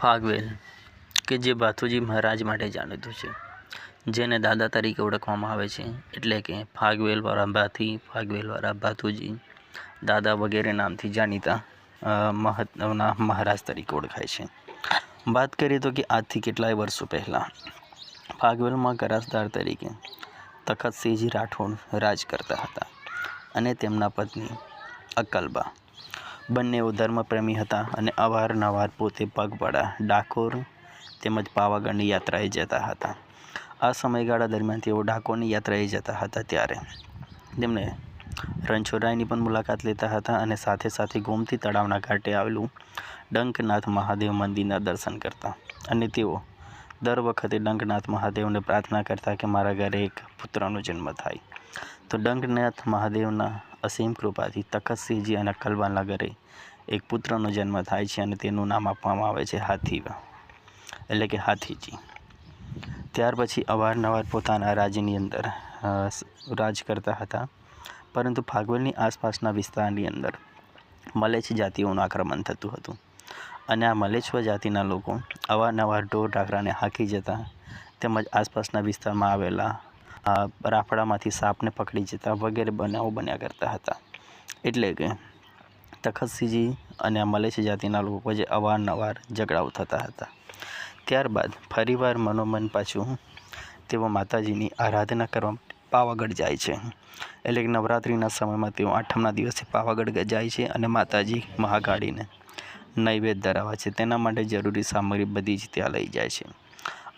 ફાગવેલ, કે જે ભાથુજી મહારાજ માટે જાણીતું છે, જેને દાદા તરીકે ઓળખવામાં આવે છે. એટલે કે ફાગવેલવાળા ભાથી, ફાગવેલવાળા ભાથુજી, દાદા વગેરે નામથી જાણીતા મહત્વના મહારાજ તરીકે ઓળખાય છે. વાત કરીએ તો કે આજથી કેટલાય વર્ષો પહેલાં, ફાગવેલમાં કરાસદાર તરીકે તખતસિંહજી રાઠોડ રાજ કરતા હતા અને તેમના પત્ની અક્કલબા બંનેઓ ધર્મપ્રેમી હતા અને અવારનવાર પોતે પગપાળા, ડાકોર તેમજ પાવાગઢની યાત્રાએ જતા હતા. આ સમયગાળા દરમિયાન તેઓ ડાકોરની યાત્રાએ જતા હતા ત્યારે. તેમણે રણછોડરાયની પણ મુલાકાત લેતા હતા અને સાથે સાથે ગોમતી તળાવના ઘાટે આવેલું ડંકનાથ મહાદેવ મંદિરના દર્શન કરતા. અને તેઓ દર વખતે ડંકનાથ મહાદેવને પ્રાર્થના કરતા કે મારા ઘરે એક પુત્રનો જન્મ થાય. તો ડંકનાથ મહાદેવના અસીમ કૃપાથી તખતસિંહજી અને અક્કલબાના ઘરે એક પુત્રનો જન્મ થાય છે અને તેનું નામ આપવામાં આવે છે હાથી એટલે કે હાથીજી. ત્યાર પછી અવારનવાર પોતાના રાજ્યની અંદર રાજ કરતા હતા. પરંતુ ફાગવેલની આસપાસના વિસ્તારની અંદર મલેચ્છ જાતિઓનું આક્રમણ થતું હતું. અને આ મલેચ્છ જાતિના લોકો અવારનવાર ઢોર ઢાકરાને હાંકી જતા તેમજ આસપાસના વિસ્તારમાં આવેલા રાફડામાંથી સાપને પકડી જતા વગેરે બનાવો બન્યા કરતા હતા. એટલે કે તખતસિંહજી અને મલેચ્છ જાતિના લોકો વચ્ચે અવારનવાર ઝઘડાઓ થતા હતા. ત્યારબાદ ફરીવાર મનોમન પાછું તેઓ માતાજીની આરાધના કરવા પાવાગઢ જાય છે. એટલે કે નવરાત્રિના સમયમાં તેઓ આઠમના દિવસે પાવાગઢ જાય છે અને માતાજી મહાકાળીને નૈવેદ્ય ધરાવે છે. તેના માટે જરૂરી સામગ્રી બધી જ ત્યાં લઈ જાય છે.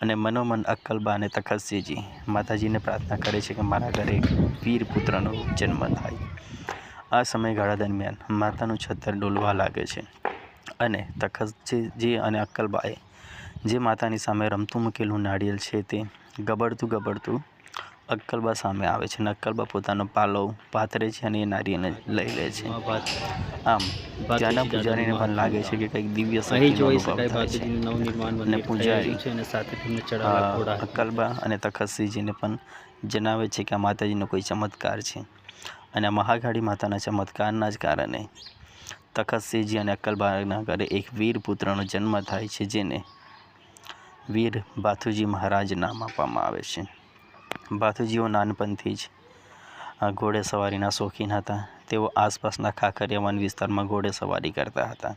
અને મનોમન અક્કલબા અને તખતસિંહજી માતાજીને પ્રાર્થના કરે છે કે મારા ઘરે વીર પુત્રનો જન્મ થાય. આ સમયગાળા દરમિયાન માતાનું છત્તર ડોલવા લાગે છે અને તખતજી અને અક્કલબાએ જે માતાની સામે રમતું મૂકેલું નાળિયેર છે તે ગબડતું ગબડતું અક્કલબા સામે આવે છે અને અક્કલબા પોતાનો પાલો પાથરે છે અને એ નારીને લઈ લે છે. આમ ત્યાંના પૂજારીને પણ લાગે છે કે કંઈક દિવ્ય અને પૂજારી અક્કલબા અને તખતસિંહજીને પણ જણાવે છે કે આ માતાજીનો કોઈ ચમત્કાર છે. અને આ મહાકાળી માતાના ચમત્કારના જ કારણે તખતસિંહજી અને અક્કલબાના ઘરે એક વીર પુત્રનો જન્મ થાય છે જેને વીર બાથુજી મહારાજ નામ આપવામાં આવે છે. ભાથુજીઓ નાનપણથી જ ઘોડેસવારીના શોખીન હતા. તેઓ આસપાસના ખાખરિયા વન વિસ્તારમાં ઘોડેસવારી કરતા હતા.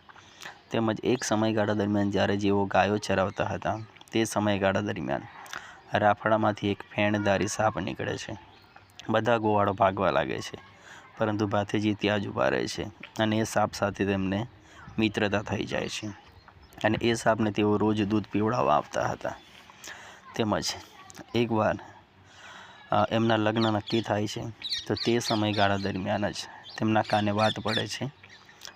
તેમજ એક સમયગાળા દરમિયાન જ્યારે જેઓ ગાયો ચરાવતા હતા, તે સમયગાળા દરમિયાન રાફડામાંથી એક ફેણદારી સાપ નીકળે છે. બધા ગોવાળો ભાગવા લાગે છે, પરંતુ ભાથેજી ત્યાં જ ઊભા રહે છે અને એ સાપ સાથે તેમને મિત્રતા થઈ જાય છે અને એ સાપને તેઓ રોજ દૂધ પીવડાવવા આવતા હતા. તેમજ એકવાર એમના લગ્ન નક્કી થાય છે. તો તે સમયગાળા દરમિયાન જ તેમના કાને વાત પડે છે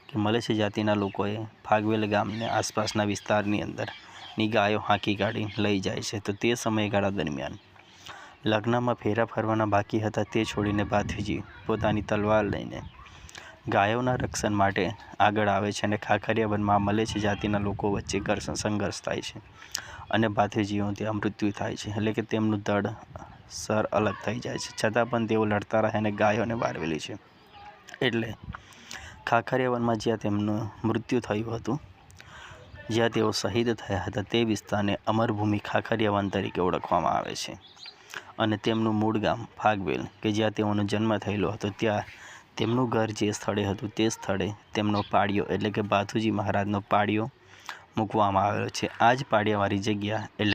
કે મલેચ્છ જાતિના લોકોએ ફાગવેલ ગામને આસપાસના વિસ્તારની અંદરની ગાયો હાંકી કાઢી લઈ જાય છે. તો તે સમયગાળા દરમિયાન લગ્નમાં ફેરા ફરવાના બાકી હતા તે છોડીને ભાથીજી પોતાની તલવાર લઈને ગાયોના રક્ષણ માટે આગળ આવે છે અને ખાખરિયા વનમાં છે જાતિના લોકો વચ્ચે ઘર્ષણ સંઘર્ષ થાય છે અને ભાથીજીઓ ત્યાં મૃત્યુ થાય છે. એટલે કે તેમનું દળ સર અલગ થઈ જાય છે. છતાં પણ તેઓ લડતા રહે અને ગાયોને વારવેલી છે. એટલે ખાખરિયા વનમાં જ્યાં તેમનું મૃત્યુ થયું હતું, જ્યાં તેઓ શહીદ થયા હતા, તે વિસ્તારને અમરભૂમિ ખાખરિયા વન તરીકે ઓળખવામાં આવે છે. અને તેમનું મૂળ ગામ ફાગવેલ, કે જ્યાં તેઓનો જન્મ થયેલો હતો, ત્યાં તેમનું ઘર જે સ્થળે હતું, તે સ્થળે તેમનો પાળિયો, એટલે કે ભાથુજી મહારાજનો પાળિયો મૂકવામાં આવેલો છે. આ જ પાળિયાવાળી જગ્યા એટલે